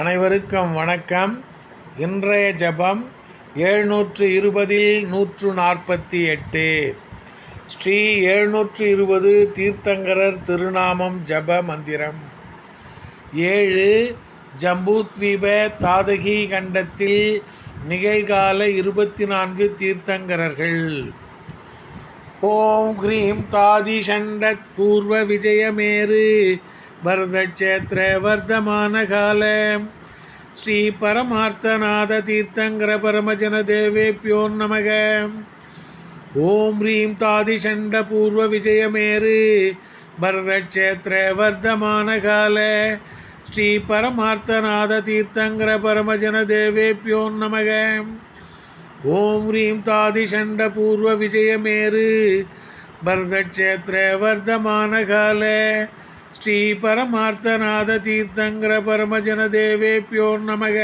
அனைவருக்கும் வணக்கம். இன்றைய ஜபம் எழுநூற்று இருபதில் நூற்று நாற்பத்தி எட்டு ஸ்ரீ எழுநூற்று இருபது தீர்த்தங்கரர் திருநாமம் ஜப மந்திரம். ஏழு ஜம்பூத்வீப தாதகி கண்டத்தில் நிகழ்கால இருபத்தி நான்கு தீர்த்தங்கரர்கள். ஓம் ஹ்ரீம் தாதிஷண்டத் பூர்வ விஜயமேரு பரதக்ஷேத்திர வர்த்தமான கால ஸ்ரீ பரமார்த்தநாத தீர்த்தங்கர பரமஜன தேவேப்பியோ நமக. ஓம் ஹ்ரீம் தாதிஷண்ட பூர்வ விஜயமேரு பரதக்ஷேத்திர வர்த்தமான கால ஸ்ரீ பரமார்த்தநாத தீர்த்தங்கர பரமஜன தேவேப்பியோ நமக. ஓம் ஹ்ரீம் தாதிஷண்ட பூர்வ விஜயமேரு பரதக்ஷேத்திர வர்த்தமான கால ஸ்ரீ பரமார்த்தநாத தீர்த்தங்கர பரமஜன தேவேப்பியோ நமக.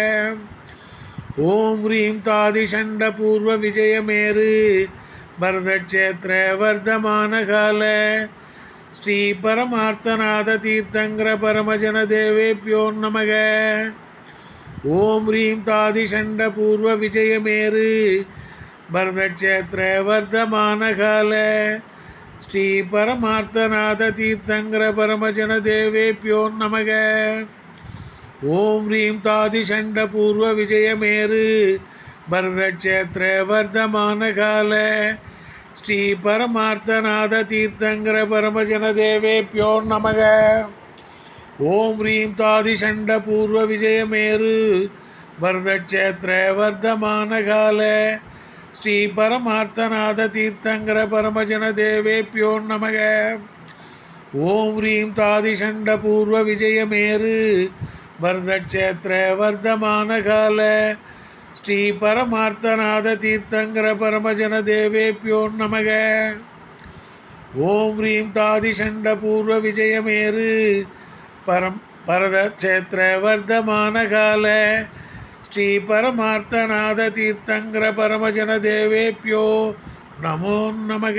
ஓம் ஹ்ரீம் தாதிஷண்ட பூர்வ விஜயமேரு பரதக்ஷேத்திர வர்த்தமான கால ஸ்ரீ பரமார்த்தநாத தீர்த்தங்கர பரமஜன தேவேப்பியோ நமக. ஓம் ஹ்ரீம் தாதிஷண்ட பூர்வ விஜயமேரு பரதக்ஷேத்திர வர்த்தமான கால ஸ்ரீ பரமார்த்தநாத தீர்த்தங்கர பரமஜன தேவேப்பியோ நமக. ஓம் ஹ்ரீம் தாதிஷண்ட பூர்வ விஜயமேரு பரதக்ஷேத்திர வர்த்தமான கால ஸ்ரீ பரமார்த்தநாத தீர்த்தங்கர பரமஜன தேவேப்பியோ நமக. ஓம் ஹ்ரீம் தாதிஷண்ட பூர்வ விஜயமேரு பரதக்ஷேத்திர வர்த்தமான கால ஸ்ரீ பரமார்த்தநாத தீர்த்தங்கர பரமஜன தேவேப்பியோ நமக. ஓம் ஹ்ரீம் தாதிஷண்ட பூர்வ விஜயமேரு வர்தக்ஷேத்திர வர்த்தமான கால. ஸ்ரீ பரமார்த்தநாத தீர்த்தங்கர பரமஜன தேவேப்பியோ நமக. ஓம் ஹ்ரீம் தாதிஷண்ட பூர்வ விஜயமேரு பரம் பரத கஷேத்திர வர்த்தமான கால. ஸ்ரீ பரமார்த்தநாத தீர்த்தங்கர பரமஜன தேவேப்பியோ நமோ நமக